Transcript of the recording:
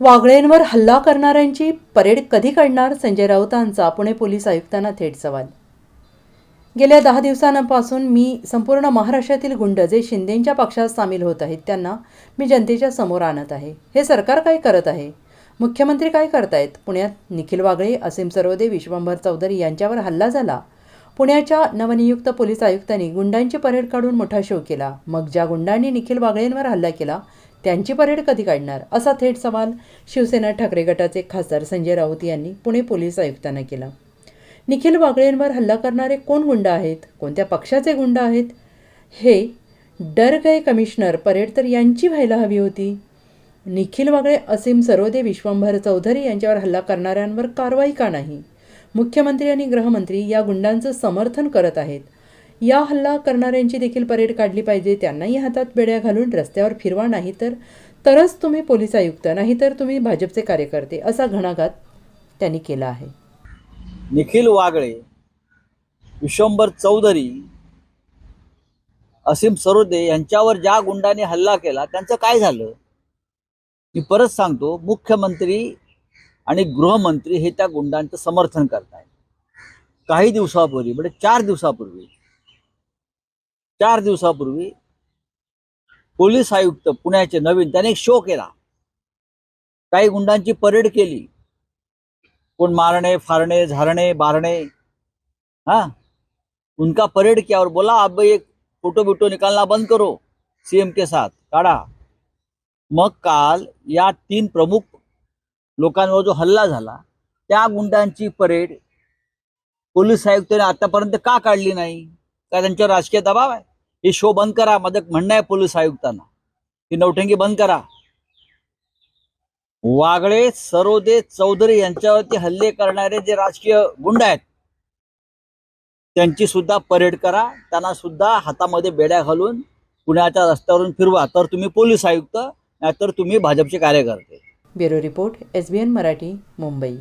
वागळेंवर हल्ला करणाऱ्यांची परेड कधी काढणार संजय राऊतांचा? पुणे पोलीस आयुक्तांना थेट सवाल. गेल्या दहा दिवसांपासून मी संपूर्ण महाराष्ट्रातील गुंड जे शिंदेंच्या पक्षात सामील होत आहेत त्यांना मी जनतेच्या समोर आणत आहे. हे सरकार काय करत आहे? मुख्यमंत्री काय करतायत? पुण्यात निखिल वागळे असीम सर्वदे विश्वंभर चौधरी यांच्यावर हल्ला झाला. पुण्याच्या नवनियुक्त पोलीस आयुक्तांनी गुंडांची परेड काढून मोठा शो केला. मग ज्या गुंडांनी निखिल वागळेंवर हल्ला केला त्यांची परेड कधी काढणार? असा थेट सवाल शिवसेना ठाकरे गटाचे खासदार संजय राऊत यांनी पुणे पोलीस आयुक्तांना केला. निखिल वागळेंवर हल्ला करणारे कोण गुंड आहेत? कोणत्या पक्षाचे गुंड आहेत? हे डर गए कमिशनर परेड तर यांची व्हायला हवी होती. निखिल वागळे असीम सरोदे विश्वंभर चौधरी यांच्यावर हल्ला करणाऱ्यांवर कारवाई का नाही? मुख्यमंत्री आणि गृहमंत्री या गुंडांचं समर्थन करत आहेत. या हल्ला करणाऱ्यांची देखील परेड काढली पाहिजे. त्यांनाही हातात बेड्या घालून रस्त्यावर फिरवा नाही तर तरच तुम्ही पोलीस आयुक्त नाही तर तुम्ही भाजपचे कार्यकर्ते असा घणाघात त्यांनी केला आहे. निखिल वागळे विश्वंभर चौधरी असीम सरोदे यांच्यावर ज्या गुंडाने हल्ला केला त्यांचं काय झालं? मी परत सांगतो मुख्यमंत्री आणि गृहमंत्री हे त्या गुंडांचं समर्थन करतायत. काही दिवसापूर्वी म्हणजे चार दिवसापूर्वी चार दिवसापूर्वी पोलीस आयुक्त पुण्याचे नवीन त्याने एक शो केला. काही गुंडांची परेड केली. कोण मारणे फारणे झारणे बारणे हाँ? उनका परेड किया और बोला अब एक फोटो बिटो निकालना बंद करो सीएम के साथ काढा. मग काल या तीन प्रमुख लोकांवर जो हल्ला झाला त्या गुंडांची परेड पोलीस आयुक्ताने आतापर्यंत का काढली नाही? का त्यांच्यावर राजकीय दबाव आहे? हे शो बंद करा मदत म्हणणं आहे पोलीस आयुक्तांना. की नौटंकी बंद करा. वागळे सरोदे चौधरी यांच्यावरती हल्ले करणारे जे राजकीय गुंड आहेत त्यांची सुद्धा परेड करा. त्यांना सुद्धा हातामध्ये बेड्या घालून पुण्याच्या रस्त्यावरून फिरवा. तर तुम्ही पोलीस आयुक्त नाहीतर तुम्ही भाजपचे कार्यकर्ते. Bureau report S B N Marathi Mumbai.